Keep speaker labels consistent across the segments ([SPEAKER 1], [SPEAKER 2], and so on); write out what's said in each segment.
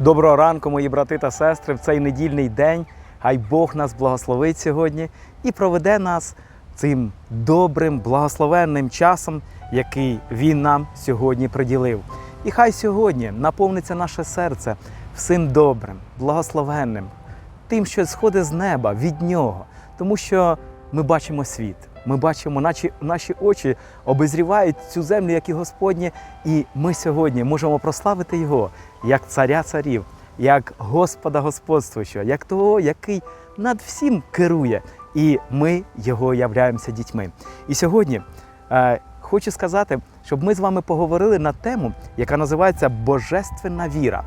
[SPEAKER 1] Доброго ранку, мої брати та сестри, в цей недільний день. Хай Бог нас благословить сьогодні і проведе нас цим добрим, благословенним часом, який Він нам сьогодні приділив. І хай сьогодні наповниться наше серце всім добрим, благословенним, тим, що сходить з неба від нього, тому що ми бачимо світ. Ми бачимо, наші, наші очі обозрівають цю землю, як і Господнє, і ми сьогодні можемо прославити Його як царя царів, як Господа господствуючого, як того, який над всім керує. І ми його являємося дітьми. І сьогодні е, хочу сказати, щоб ми з вами поговорили на тему, яка називається Божественна віра.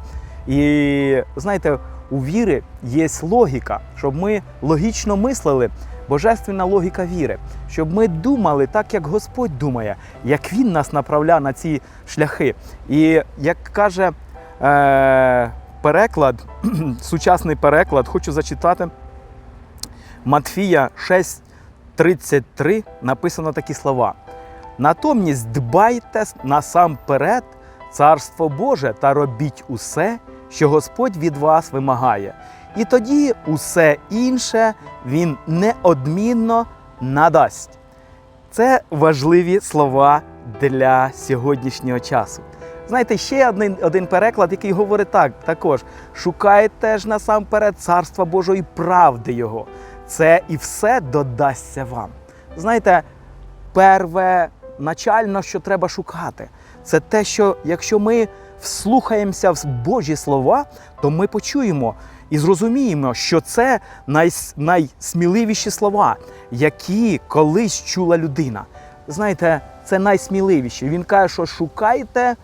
[SPEAKER 1] І знаєте, у віри є логіка, щоб ми логічно мислили. Божественна логіка віри, щоб ми думали так, як Господь думає, як Він нас направляє на ці шляхи. І як каже е, переклад, сучасний переклад, хочу зачитати Матфія 6:33 написано такі слова. Натомість дбайте насамперед Царство Боже та робіть усе, що Господь від вас вимагає. І тоді усе інше Він неодмінно надасть. Це важливі слова для сьогоднішнього часу. Знаєте, ще один, один переклад, який говорить так також: шукайте ж насамперед царства Божої правди Його. Це і все додасться вам. Знаєте, перве начально, що треба шукати, це те, що якщо ми вслухаємося в Божі слова, то ми почуємо і зрозуміємо, що це най, найсміливіші слова, які колись чула людина. Знаєте, це найсміливіші. Він каже, що шукайте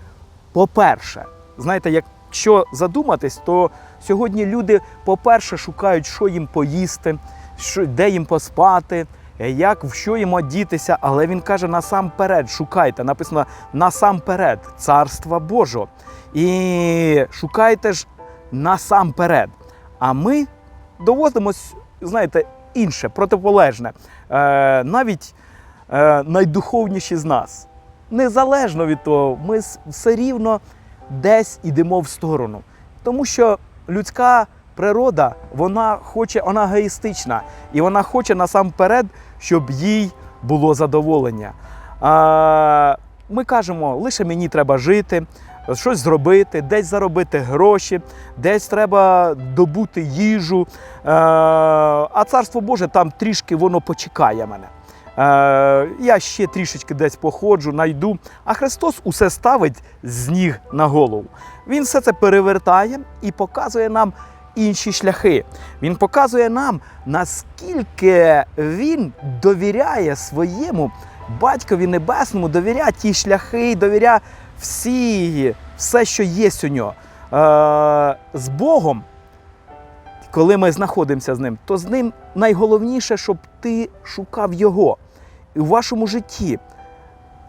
[SPEAKER 1] по-перше. Знаєте, якщо задуматись, то сьогодні люди, по-перше, шукають, що їм поїсти, що, де їм поспати, як в що їм одітися. Але він каже насамперед, шукайте. Написано насамперед Царства Божого. І шукайте ж насамперед. А ми доводимось, знаєте, інше, протиполежне. Е, навіть е, найдуховніші з нас. Незалежно від того, ми все рівно десь ідемо в сторону. Тому що людська природа, вона хоче, вона егоїстична, і вона хоче насамперед, щоб їй було задоволення. А, ми кажемо, лише мені треба жити, щось зробити, десь заробити гроші, десь треба добути їжу. Е, а царство Боже там трішки воно почекає мене. Е, я ще трішечки десь походжу, найду. А Христос усе ставить з ніг на голову. Він все це перевертає і показує нам інші шляхи. Він показує нам, наскільки він довіряє своєму батькові небесному, довіряє ті шляхи, довіряє всі, все, що є у нього. Е, з Богом коли ми знаходимося з ним, то з ним найголовніше, щоб ти шукав його в вашому житті.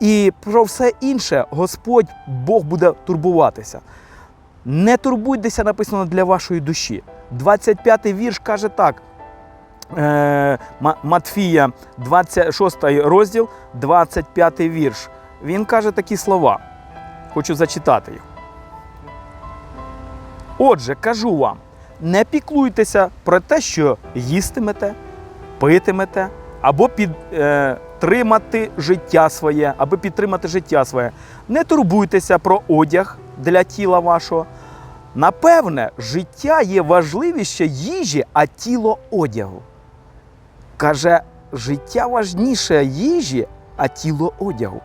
[SPEAKER 1] І про все інше Господь Бог буде турбуватися. Не турбуйтеся, написано для вашої душі. 25-й вірш каже так. Е, Матфія, 26 розділ, 25 вірш. Він каже такі слова. Хочу зачитати їх. Отже, кажу вам, не піклуйтеся про те, що їстимете, питимете, або підтримати життя своє, аби підтримати життя своє. Не турбуйтеся про одяг для тіла вашого. Напевне, життя є важливіше їжі, а тіло одягу. Каже, життя важніше їжі, а тіло одягу.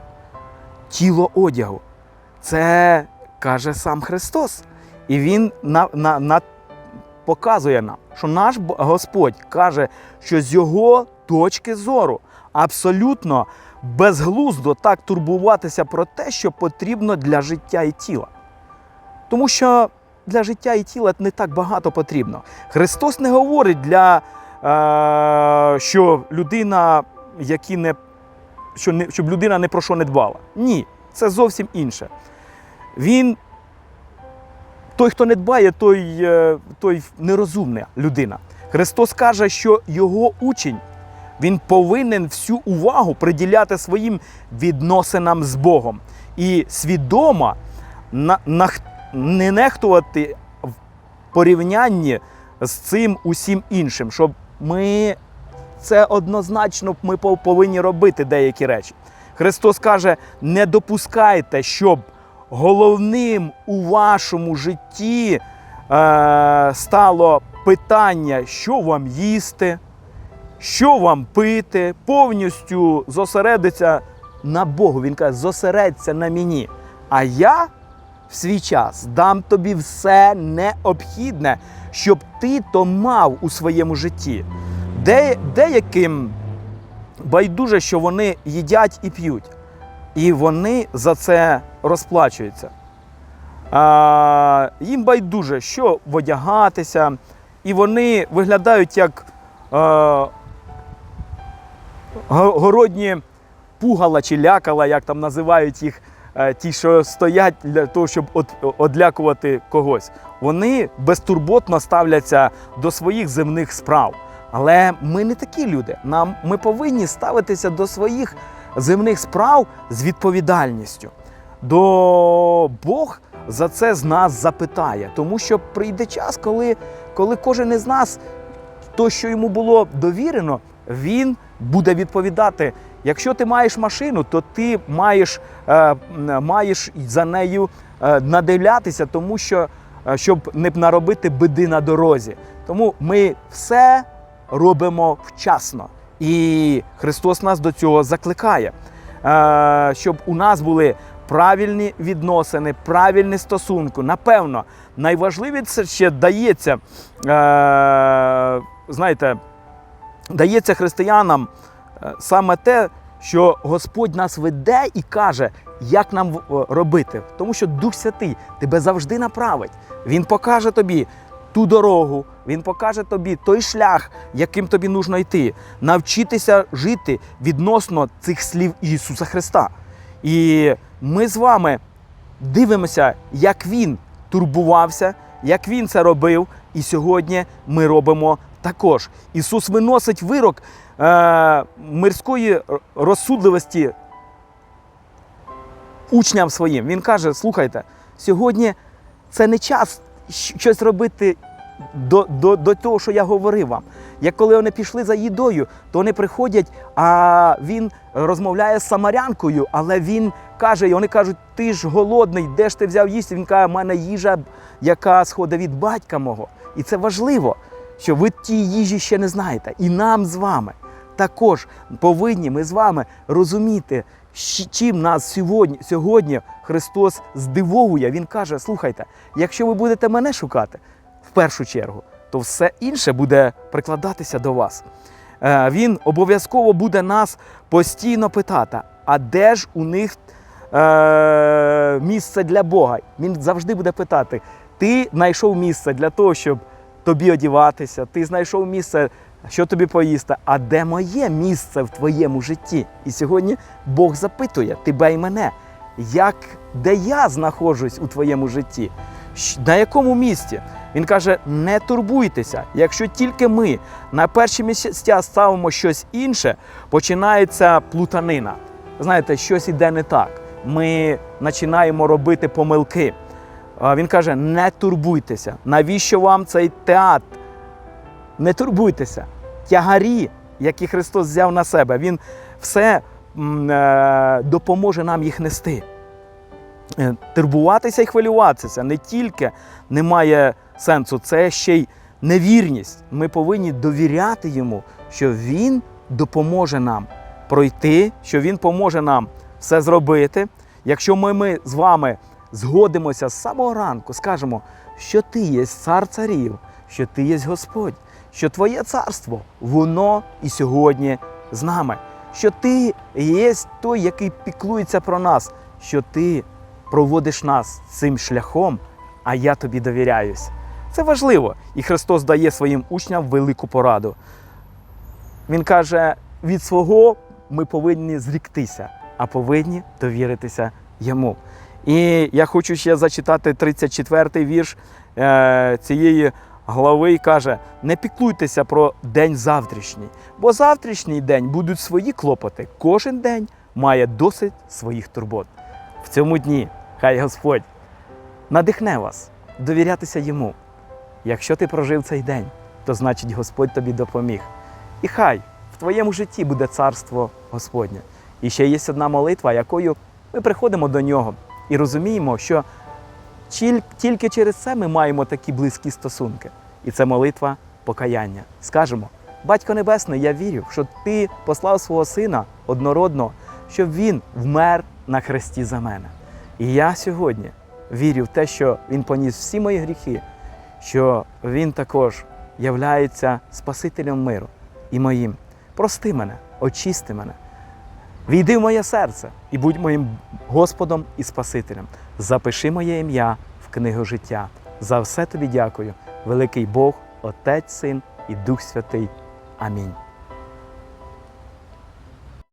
[SPEAKER 1] Тіло одягу. Це каже сам Христос. І Він на, на, на, показує нам, що наш Господь каже, що з його точки зору абсолютно безглуздо так турбуватися про те, що потрібно для життя і тіла. Тому що для життя і тіла не так багато потрібно. Христос не говорить для е, що людина, які не, що не, щоб людина не про що не дбала. Ні, це зовсім інше. Він той, хто не дбає, той, е, той нерозумна людина. Христос каже, що його учень він повинен всю увагу приділяти своїм відносинам з Богом і свідомо не нехтувати в порівнянні з цим усім іншим, щоб ми це однозначно ми повинні робити деякі речі. Христос каже: не допускайте, щоб головним у вашому житті е, стало питання, що вам їсти, що вам пити, повністю зосередиться на Богу. Він каже, зосередься на мені. А я в свій час дам тобі все необхідне, щоб ти то мав у своєму житті. Де, деяким байдуже, що вони їдять і п'ють, і вони за це розплачуються. А, їм байдуже, що одягатися, і вони виглядають як го- городні пугала чи лякала, як там називають їх е, ті, що стоять для того, щоб одлякувати когось. Вони безтурботно ставляться до своїх земних справ. Але ми не такі люди. Нам ми повинні ставитися до своїх земних справ з відповідальністю. До Бог за це з нас запитає, тому що прийде час, коли, коли кожен із нас то, що йому було довірено, він буде відповідати. Якщо ти маєш машину, то ти маєш, е, маєш за нею е, надивлятися, тому що е, щоб не наробити биди на дорозі. Тому ми все робимо вчасно. І Христос нас до цього закликає, е, щоб у нас були правильні відносини, правильні стосунки. Напевно, найважливіше ще дається, е, знаєте, дається християнам е, саме те, що Господь нас веде і каже, як нам робити. Тому що Дух Святий тебе завжди направить. Він покаже тобі ту дорогу, він покаже тобі той шлях, яким тобі нужно йти, навчитися жити відносно цих слів Ісуса Христа. І ми з вами дивимося, як Він турбувався, як Він це робив, і сьогодні ми робимо також. Ісус виносить вирок е, мирської розсудливості учням своїм. Він каже: слухайте, сьогодні це не час щось робити до, до, до того, що я говорив вам. Як коли вони пішли за їдою, то вони приходять, а він розмовляє з самарянкою, але він каже, і вони кажуть, ти ж голодний, де ж ти взяв їсти? Він каже, в мене їжа, яка сходить від батька мого. І це важливо, що ви ті їжі ще не знаєте. І нам з вами також повинні ми з вами розуміти, чим нас сьогодні, сьогодні Христос здивовує. Він каже: слухайте, якщо ви будете мене шукати в першу чергу, то все інше буде прикладатися до вас. Е, Він обов'язково буде нас постійно питати, а де ж у них е, місце для Бога? Він завжди буде питати: ти знайшов місце для того, щоб тобі одіватися, ти знайшов місце, що тобі поїсти, а де моє місце в твоєму житті? І сьогодні Бог запитує тебе і мене, як, де я знаходжусь у твоєму житті? На якому місці? Він каже: не турбуйтеся, якщо тільки ми на перші місця ставимо щось інше, починається плутанина. Знаєте, щось іде не так. Ми починаємо робити помилки. Він каже: не турбуйтеся. Навіщо вам цей театр? Не турбуйтеся. Тягарі, які Христос взяв на себе, Він все е, допоможе нам їх нести. Е, Турбуватися і хвилюватися не тільки немає сенсу, це ще й невірність. Ми повинні довіряти йому, що він допоможе нам пройти, що він поможе нам все зробити. Якщо ми, ми з вами згодимося з самого ранку, скажемо, що ти є цар царів, що ти є Господь, що твоє царство, воно і сьогодні з нами, що ти є той, який піклується про нас, що ти проводиш нас цим шляхом, а я тобі довіряюсь. Це важливо. І Христос дає своїм учням велику пораду. Він каже: від свого ми повинні зріктися, а повинні довіритися йому. І я хочу ще зачитати 34-й вірш е, цієї глави і каже: не піклуйтеся про день завтрашній, бо завтрашній день будуть свої клопоти. Кожен день має досить своїх турбот. В цьому дні хай Господь надихне вас довірятися йому, Якщо ти прожив цей день, то значить Господь тобі допоміг. І хай в твоєму житті буде царство Господнє. І ще є одна молитва, якою ми приходимо до нього і розуміємо, що тільки через це ми маємо такі близькі стосунки. І це молитва покаяння. Скажемо, Батько Небесний, я вірю, що Ти послав свого Сина однородного, щоб Він вмер на хресті за мене. І я сьогодні вірю в те, що Він поніс всі мої гріхи, що Він також являється Спасителем миру і моїм. Прости мене, очисти мене. Війди в моє серце і будь моїм Господом і Спасителем. Запиши моє ім'я в книгу життя. За все тобі дякую, великий Бог, Отець, Син і Дух Святий. Амінь.